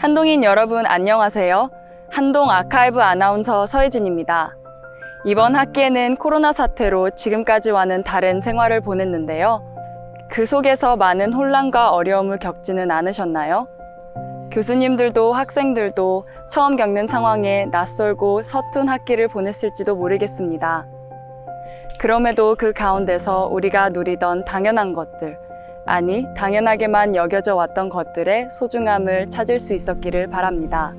한동인 여러분 안녕하세요. 한동 아카이브 아나운서 서혜진입니다. 이번 학기에는 코로나 사태로 지금까지와는 다른 생활을 보냈는데요. 그 속에서 많은 혼란과 어려움을 겪지는 않으셨나요? 교수님들도 학생들도 처음 겪는 상황에 낯설고 서툰 학기를 보냈을지도 모르겠습니다. 그럼에도 그 가운데서 우리가 누리던 당연한 것들, 아니, 당연하게만 여겨져 왔던 것들의 소중함을 찾을 수 있었기를 바랍니다.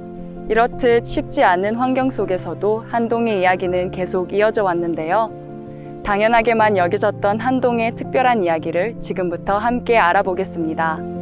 이렇듯 쉽지 않은 환경 속에서도 한동의 이야기는 계속 이어져 왔는데요. 당연하게만 여겨졌던 한동의 특별한 이야기를 지금부터 함께 알아보겠습니다.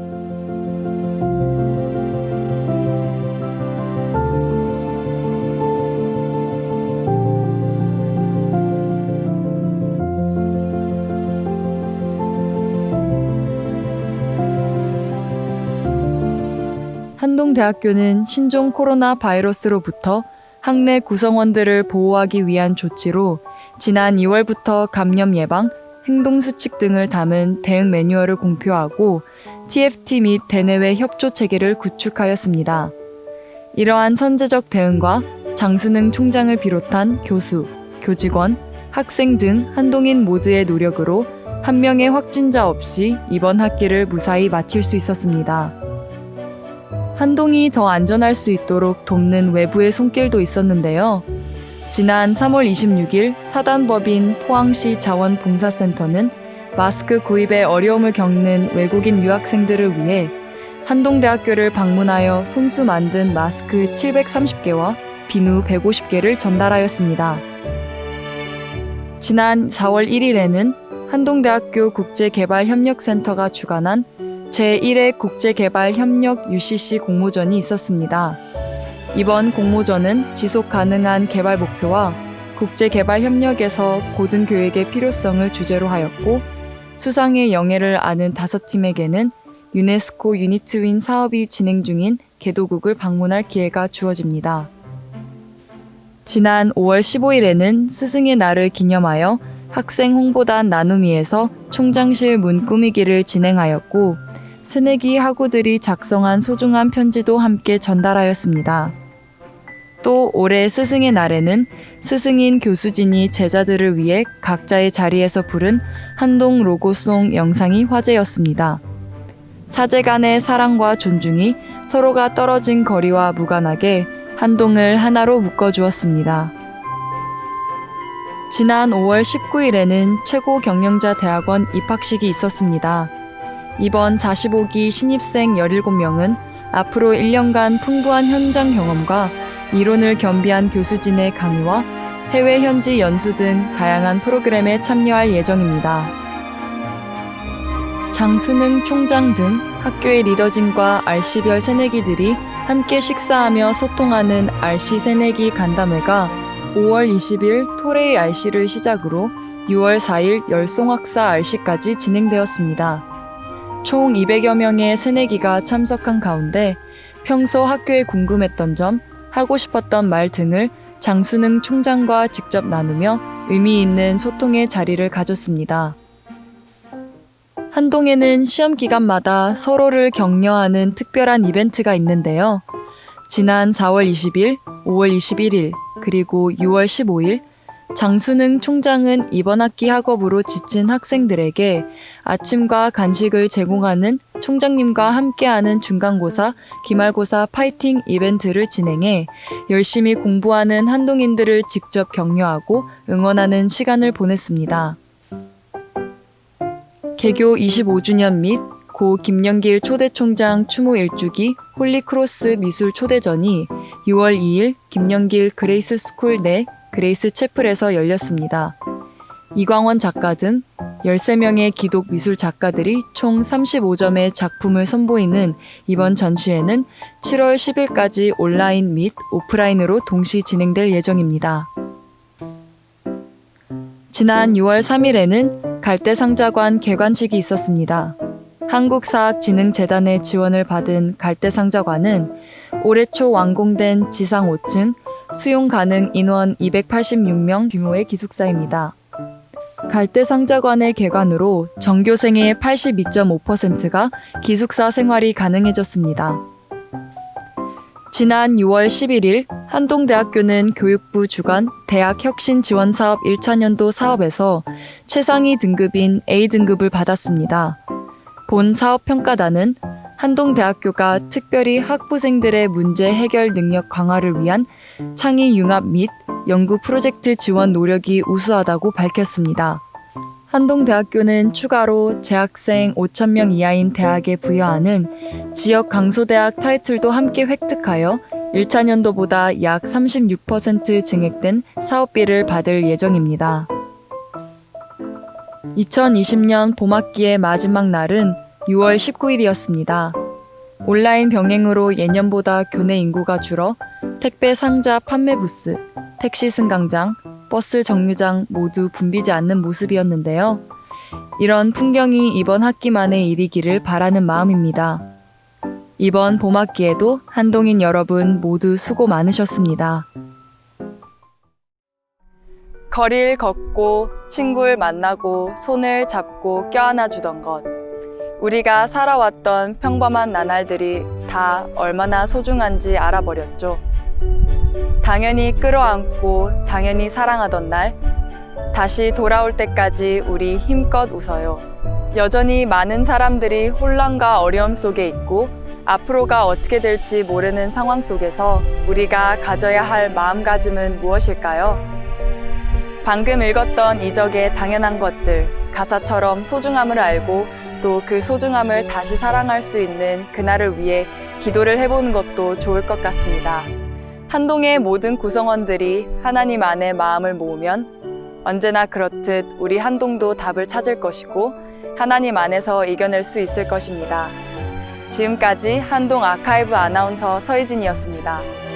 한동대학교는 신종 코로나 바이러스로부터 학내 구성원들을 보호하기 위한 조치로 지난 2월부터 감염 예방, 행동 수칙 등을 담은 대응 매뉴얼을 공표하고 TFT 및 대내외 협조 체계를 구축하였습니다. 이러한 선제적 대응과 장수능 총장을 비롯한 교수, 교직원, 학생 등 한동인 모두의 노력으로 한 명의 확진자 없이 이번 학기를 무사히 마칠 수 있었습니다. 한동이 더 안전할 수 있도록 돕는 외부의 손길도 있었는데요. 지난 3월 26일 사단법인 포항시 자원봉사센터는 마스크 구입에 어려움을 겪는 외국인 유학생들을 위해 한동대학교를 방문하여 손수 만든 마스크 730개와 비누 150개를 전달하였습니다. 지난 4월 1일에는 한동대학교 국제개발협력센터가 주관한 제1회 국제개발협력 UCC 공모전이 있었습니다. 이번 공모전은 지속 가능한 개발 목표와 국제개발협력에서 고등교육의 필요성을 주제로 하였고 수상의 영예를 아는 다섯 팀에게는 유네스코 유니트윈 사업이 진행 중인 개도국을 방문할 기회가 주어집니다. 지난 5월 15일에는 스승의 날을 기념하여 학생 홍보단 나눔위에서 총장실 문 꾸미기를 진행하였고 새내기 학우들이 작성한 소중한 편지도 함께 전달하였습니다. 또 올해 스승의 날에는 스승인 교수진이 제자들을 위해 각자의 자리에서 부른 한동 로고송 영상이 화제였습니다. 사제 간의 사랑과 존중이 서로가 떨어진 거리와 무관하게 한동을 하나로 묶어주었습니다. 지난 5월 19일에는 최고 경영자 대학원 입학식이 있었습니다. 이번 45기 신입생 17명은 앞으로 1년간 풍부한 현장 경험과 이론을 겸비한 교수진의 강의와 해외 현지 연수 등 다양한 프로그램에 참여할 예정입니다. 장수능 총장 등 학교의 리더진과 RC별 새내기들이 함께 식사하며 소통하는 RC 새내기 간담회가 5월 20일 토레이 RC를 시작으로 6월 4일 열송학사 RC까지 진행되었습니다. 총 200여 명의 새내기가 참석한 가운데 평소 학교에 궁금했던 점, 하고 싶었던 말 등을 장수능 총장과 직접 나누며 의미 있는 소통의 자리를 가졌습니다. 한동에는 시험 기간마다 서로를 격려하는 특별한 이벤트가 있는데요. 지난 4월 20일, 5월 21일, 그리고 6월 15일 장수능 총장은 이번 학기 학업으로 지친 학생들에게 아침과 간식을 제공하는 총장님과 함께하는 중간고사, 기말고사 파이팅 이벤트를 진행해 열심히 공부하는 한동인들을 직접 격려하고 응원하는 시간을 보냈습니다. 개교 25주년 및 고 김영길 초대총장 추모 일주기 홀리크로스 미술 초대전이 6월 2일 김영길 그레이스 스쿨 내 그레이스 채플에서 열렸습니다. 이광원 작가 등 13명의 기독 미술 작가들이 총 35점의 작품을 선보이는 이번 전시회는 7월 10일까지 온라인 및 오프라인으로 동시 진행될 예정입니다. 지난 6월 3일에는 갈대상자관 개관식이 있었습니다. 한국사학진흥재단의 지원을 받은 갈대상자관은 올해 초 완공된 지상 5층 수용 가능 인원 286명 규모의 기숙사입니다. 갈대 상자관의 개관으로 전교생의 82.5%가 기숙사 생활이 가능해졌습니다. 지난 6월 11일 한동대학교는 교육부 주관 대학 혁신 지원 사업 1차년도 사업에서 최상위 등급인 A등급을 받았습니다. 본 사업 평가단은 한동대학교가 특별히 학부생들의 문제 해결 능력 강화를 위한 창의 융합 및 연구 프로젝트 지원 노력이 우수하다고 밝혔습니다. 한동대학교는 추가로 재학생 5,000명 이하인 대학에 부여하는 지역 강소대학 타이틀도 함께 획득하여 1차 년도보다 약 36% 증액된 사업비를 받을 예정입니다. 2020년 봄학기의 마지막 날은 6월 19일이었습니다. 온라인 병행으로 예년보다 교내 인구가 줄어 택배 상자 판매 부스, 택시 승강장, 버스 정류장 모두 붐비지 않는 모습이었는데요. 이런 풍경이 이번 학기만의 일이기를 바라는 마음입니다. 이번 봄학기에도 한동인 여러분 모두 수고 많으셨습니다. 거리를 걷고 친구를 만나고 손을 잡고 껴안아 주던 것. 우리가 살아왔던 평범한 나날들이 다 얼마나 소중한지 알아버렸죠. 당연히 끌어안고 당연히 사랑하던 날, 다시 돌아올 때까지 우리 힘껏 웃어요. 여전히 많은 사람들이 혼란과 어려움 속에 있고 앞으로가 어떻게 될지 모르는 상황 속에서 우리가 가져야 할 마음가짐은 무엇일까요? 방금 읽었던 이적의 당연한 것들, 가사처럼 소중함을 알고 또 그 소중함을 다시 사랑할 수 있는 그날을 위해 기도를 해보는 것도 좋을 것 같습니다. 한동의 모든 구성원들이 하나님 안에 마음을 모으면 언제나 그렇듯 우리 한동도 답을 찾을 것이고 하나님 안에서 이겨낼 수 있을 것입니다. 지금까지 한동 아카이브 아나운서 서희진이었습니다.